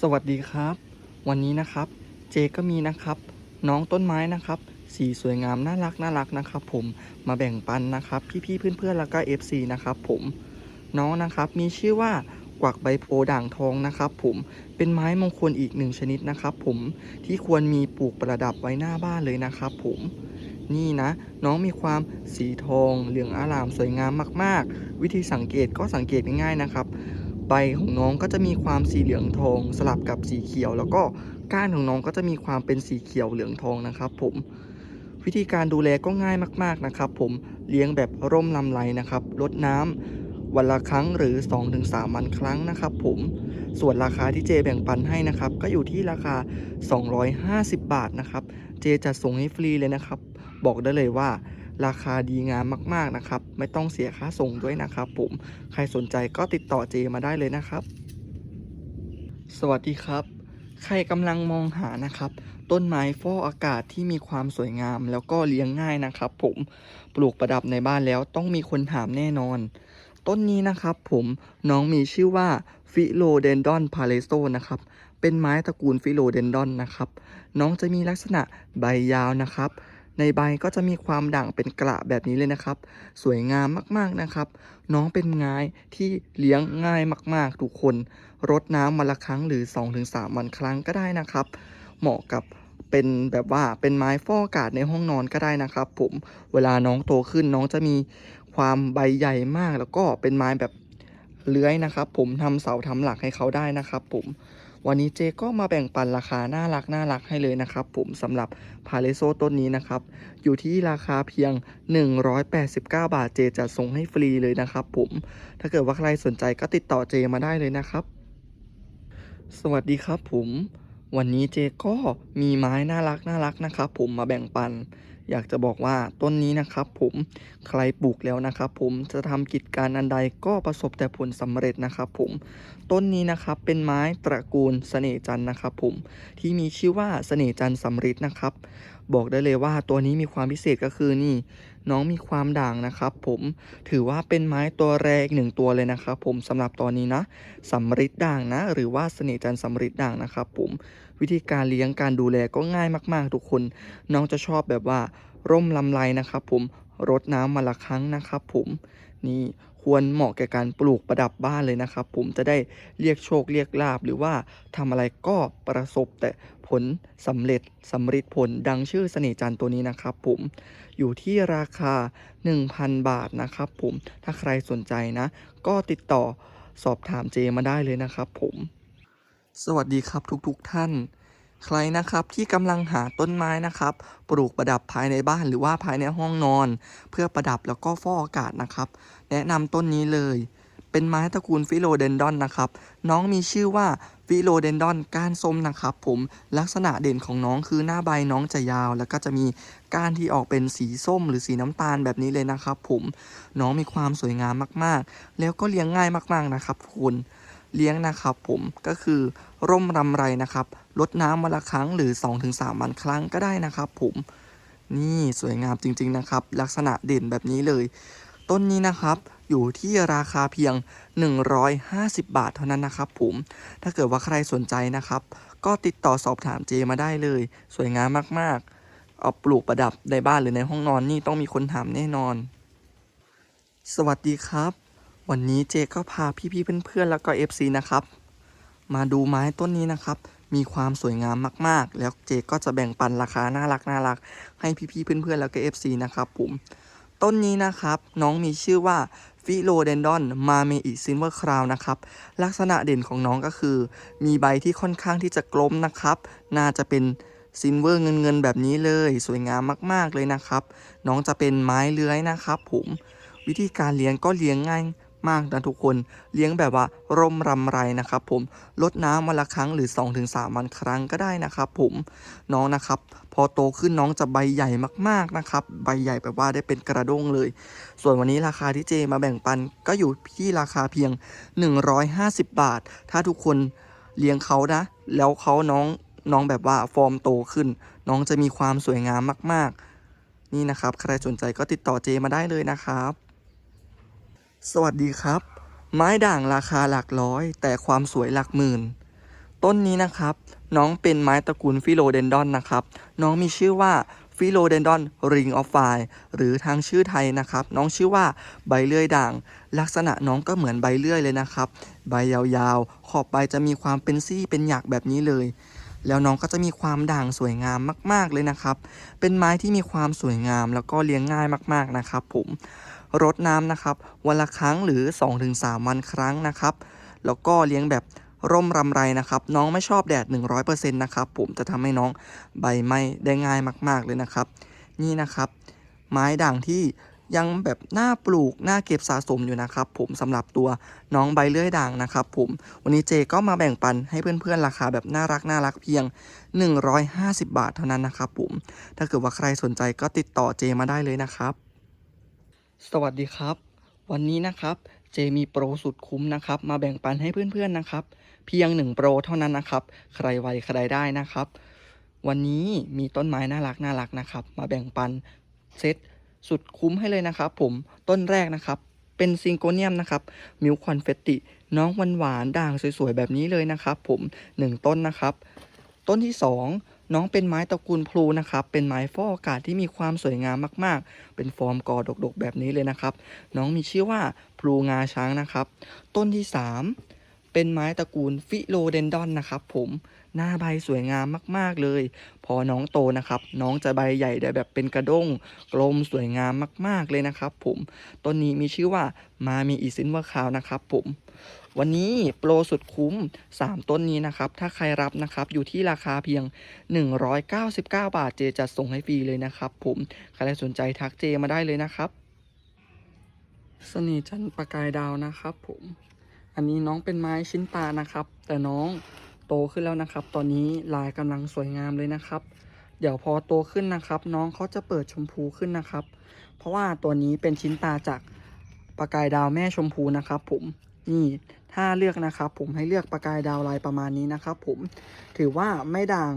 สวัสดีครับ วันนี้นะครับเจก็มีนะครับ น้องต้นไม้นะครับ สีสวยงามน่ารักน่ารักนะครับ ผมมาแบ่งปันนะครับ พี่ๆเพื่อนๆแล้วก็ FC นะครับ ผมน้องนะครับมีชื่อว่ากวักใบโพด่างทองนะครับ ผมเป็นไม้มงคลอีกหนึ่งชนิดนะครับ ผมที่ควรมีปลูกประดับไว้หน้าบ้านเลยนะครับ ผมนี่นะ น้องมีความสีทองเหลืองอารามสวยงามมาก ๆ วิธีสังเกตก็สังเกตง่ายๆนะครับ ใบของน้องก็จะมีความสีเหลืองทอง สลับกับสีเขียว แล้วก็ก้านของน้องก็จะมีความเป็นสีเขียวเหลืองทองนะครับ ผม วิธีการดูแลก็ง่ายมาก ๆนะครับ ผมเลี้ยงแบบร่มลำไรนะครับรดน้ำวันละครั้งหรือ 2-3วันครั้งนะครับ ผมส่วนราคาที่เจแบ่งปันให้นะครับ ก็อยู่ที่ราคา 250 บาทนะครับ เจจะส่งให้ฟรีเลยนะครับ บอกได้เลยว่า ราคาดีงามมากๆนะครับ ไม่ต้องเสียค่าส่งด้วยนะครับผมใครสนใจก็ติดต่อเจมาได้เลยนะครับ สวัสดีครับ ใครกำลังมองหานะครับ ต้นไม้ฟอกอากาศที่มีความสวยงามแล้วก็เลี้ยงง่ายนะครับ ผมปลูกประดับในบ้านแล้วต้องมีคนถามแน่นอน ต้นนี้นะครับผมน้องมีชื่อว่าฟิโลเดนดอนพาเลโซนะครับเป็นไม้ตระกูลฟิโลเดนดอนนะครับ น้องจะมีลักษณะใบยาวนะครับ ในใบก็จะมีความด่างเป็นกระแบบนี้เลยนะครับ สวยงามมากๆนะครับ น้องเป็นไม้ที่เลี้ยงง่ายมากๆ ทุกคน รดน้ำวันละครั้งหรือ 2-3 วันครั้งก็ได้นะครับ เหมาะกับเป็นแบบว่าเป็นไม้ฟอกอากาศในห้องนอนก็ได้นะครับ ผมเวลาน้องโตขึ้นน้องจะมีความใบใหญ่มากแล้วก็เป็นไม้แบบเลื้อยนะครับ ผมทำเสาทำหลักให้เขาได้นะครับ ผม วันนี้เจก็มาแบ่งปันราคาน่ารักน่ารักให้เลยนะครับผมสำหรับพาเลโซต้นนี้นะครับ อยู่ที่ราคาเพียง 189 บาทเจจะส่งให้ฟรีเลยนะครับผม ถ้าเกิดว่าใครสนใจก็ติดต่อเจมาได้เลยนะครับ สวัสดีครับผม วันนี้เจก็มีไม้น่ารักน่ารักนะครับผมมาแบ่งปัน อยากจะบอกว่าต้นนี้นะครับผมใครปลูกแล้วนะครับผมจะทำกิจการอันใดก็ประสบแต่ผลสำเร็จนะครับผมต้นนี้นะครับเป็นไม้ตระกูลเสน่จันนะครับผมที่มีชื่อว่าเสน่จันสำริดนะครับ บอกได้เลยว่าตัวนี้มีความพิเศษก็คือนี่ น้องมีความด่างนะครับผมถือว่าเป็นไม้ตัวแรกหนึ่งตัวเลยนะครับผมสำหรับตอนนี้นะสำริดด่างนะ หรือว่าเสน่ห์จันทร์สำริดด่างนะครับผมวิธีการเลี้ยงการดูแลก็ง่ายมาก ๆ ทุกคน น้องจะชอบแบบว่าร่มลำไรนะครับผม รดน้ำมาละครั้งนะครับผมนี่ควรเหมาะแก่การปลูกประดับบ้านเลยนะครับ ผมจะได้เรียกโชคเรียกลาบหรือว่าทำอะไรก็ประสบแต่ผลสำเร็จสำเร็จผลดังชื่อเสน่ห์จันทร์ตัวนี้นะครับผมอยู่ที่ราคา 1,000 บาทนะครับผมถ้าใครสนใจนะ ก็ติดต่อสอบถามเจมาได้เลยนะครับผม สวัสดีครับทุกๆทท่าน ใครนะครับที่กำลังหาต้นไม้นะครับ ปลูกประดับภายในบ้านหรือว่าภายในห้องนอน เพื่อประดับแล้วก็ฟอกอากาศนะครับ แนะนำต้นนี้เลย เป็นไม้ตระกูลฟิโลเดนดอนนะครับ น้องมีชื่อว่าฟิโลเดนดอนก้านส้มนะครับผมลักษณะเด่นของน้องคือหน้าใบน้องจะยาว แล้วก็จะมีก้านที่ออกเป็นสีส้มหรือสีน้ำตาลแบบนี้เลยนะครับ ผมน้องมีความสวยงามมากๆ แล้วก็เลี้ยงง่ายมากๆนะครับคุณ เลี้ยงนะครับผมก็คือร่มรำไรนะครับลดน้ำวันละครั้งหรือ 2-3วันครั้งก็ได้นะครับผมนี่สวยงามจริงๆนะครับ ลักษณะเด่นแบบนี้เลย ต้นนี้นะครับอยู่ที่ราคาเพียง 150 บาทเท่านั้นนะครับผมถ้าเกิดว่าใครสนใจนะครับ ก็ติดต่อสอบถามเจมาได้เลย สวยงามมากๆ เอาปลูกประดับในบ้านหรือในห้องนอนนี่ต้องมีคนถามแน่นอน สวัสดีครับ วันนี้เจก็พาพี่ๆเพื่อนๆแล้วก็ FC นะครับ มาดูไม้ต้นนี้นะครับ มีความสวยงามมากๆ แล้วเจก็จะแบ่งปันราคาน่ารักน่ารักให้พี่ๆเพื่อนๆแล้วก็ FC นะครับผมต้นนี้นะครับน้องมีชื่อว่าฟิโลเดนดอนมาเมอิซินเวอร์คราวนะครับ ลักษณะเด่นของน้องก็คือ มีใบที่ค่อนข้างที่จะกลมนะครับ น่าจะเป็นซินเวอร์เงินเงินแบบนี้เลย สวยงามมากๆเลยนะครับ น้องจะเป็นไม้เลื้อยนะครับ ผมวิธีการเลี้ยงก็เลี้ยงง่าย มากนะทุกคนเลี้ยงแบบว่าร่มรำไรนะครับผมลดน้ำวันละครั้งหรือ 2-3 วันครั้งก็ได้นะครับผมน้องนะครับ พอโตขึ้นน้องจะใบใหญ่มากๆนะครับ ใบใหญ่แบบว่าได้เป็นกระด้งเลย ส่วนวันนี้ราคาที่เจมาแบ่งปันก็อยู่ที่ราคาเพียง 150 บาท ถ้าทุกคนเลี้ยงเขานะ แล้วเขาน้องน้องแบบว่าฟอร์มโตขึ้น น้องจะมีความสวยงามมาก ๆ นี่นะครับ ใครสนใจก็ติดต่อเจมาได้เลยนะครับ สวัสดีครับ ไม้ด่างราคาหลักร้อย แต่ความสวยหลักหมื่น ต้นนี้นะครับ น้องเป็นไม้ตระกูลฟิโลเดนดอนนะครับ น้องมีชื่อว่าฟิโลเดนดอนริงออฟไฟหรือทางชื่อไทยนะครับ น้องชื่อว่าใบเลื่อยด่าง ลักษณะน้องก็เหมือนใบเลื่อยเลยนะครับ ใบยาวๆ ขอบใบจะมีความเป็นซี่เป็นหยักแบบนี้เลย แล้วน้องก็จะมีความด่างสวยงามมาก ๆเลยนะครับ เป็นไม้ที่มีความสวยงามแล้วก็เลี้ยงง่ายมากๆนะครับ ผม รดน้ำนะครับ วันละครั้งหรือ 2-3 วันครั้งนะครับ แล้วก็เลี้ยงแบบร่มรำไรนะครับ น้องไม่ชอบแดด 100%นะครับผมจะทำให้น้องใบไหม้ได้ง่ายมาก ๆ เลยนะครับ นี่นะครับ ไม้ด่างที่ยังแบบน่าปลูกน่าเก็บสะสมอยู่นะครับ ผมสำหรับตัวน้องใบเลื่อยด่างนะครับ ผมวันนี้เจก็มาแบ่งปันให้เพื่อนๆราคาแบบน่ารักน่ารักเพียง 150 บาทเท่านั้นนะครับ ผมถ้าเกิดว่าใครสนใจก็ติดต่อเจมาได้เลยนะครับ สวัสดีครับ วันนี้นะครับเจมีโปรสุดคุ้มนะครับ มาแบ่งปันให้เพื่อนๆนะครับ เพียง1โปรเท่านั้นนะครับ ใครไวใครได้นะครับ วันนี้มีต้นไม้น่ารักน่ารักนะครับ มาแบ่งปันเซตสุดคุ้มให้เลยนะครับ ผมต้นแรกนะครับ เป็นซิงโกเนียมนะครับมิวคอนเฟตติน้องหวานหวานๆด่างสวยๆแบบนี้เลยนะครับ ผมหนึ่งต้นนะครับ ต้นที่สอง น้องเป็นไม้ตระกูลพลูนะครับ เป็นไม้ฟอกอากาศที่มีความสวยงามมากๆ เป็นฟอร์มกอดกๆ แบบนี้เลยนะครับ น้องมีชื่อว่าพลูงาช้างนะครับ ต้นที่สามเป็นไม้ตระกูลฟิโลเดนดอนนะครับผม หน้าใบสวยงามมากๆเลย พอน้องโตนะครับ น้องจะใบใหญ่ได้แบบเป็นกระด้ง กลมสวยงามมากๆเลยนะครับผม ต้นนี้มีชื่อว่ามามีอีซินเวอร์คาวนะครับผม วันนี้โปรสุดคุ้ม 3 ต้นนี้นะครับ ถ้าใครรับนะครับ อยู่ที่ราคาเพียง 199 บาทเจจัดส่งให้ฟรีเลยนะครับ ผมใครสนใจทักเจมาได้เลยนะครับสน่ห์จันประกายดาวนะครับผม อันนี้น้องเป็นไม้ชิ้นตานะครับ แต่น้องโตขึ้นแล้วนะครับ ตอนนี้ลายกำลังสวยงามเลยนะครับ เดี๋ยวพอโตขึ้นนะครับ น้องเขาจะเปิดชมพูขึ้นนะครับ เพราะว่าตัวนี้เป็นชิ้นตาจากประกายดาวแม่ชมพูนะครับ ผม นี่ถ้าเลือกนะครับผมให้เลือกประกายดาวลายประมาณนี้นะครับผมถือว่าไม่ด่าง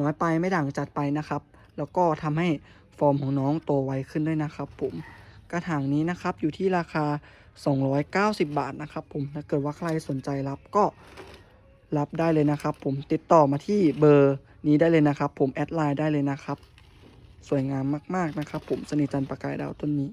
น้อยไปไม่ด่างจัดไปนะครับ แล้วก็ทำให้ฟอร์มของน้องโตไวขึ้นด้วยนะครับ ผมกระถางนี้นะครับอยู่ที่ราคา 290 บาทนะครับผมถ้าเกิดว่าใครสนใจรับก็รับได้เลยนะครับ ผมติดต่อมาที่เบอร์นี้ได้เลยนะครับ ผมแอดไลน์ได้เลยนะครับ สวยงามมาก ๆนะครับ ผมสนิทจันประกายดาวต้นนี้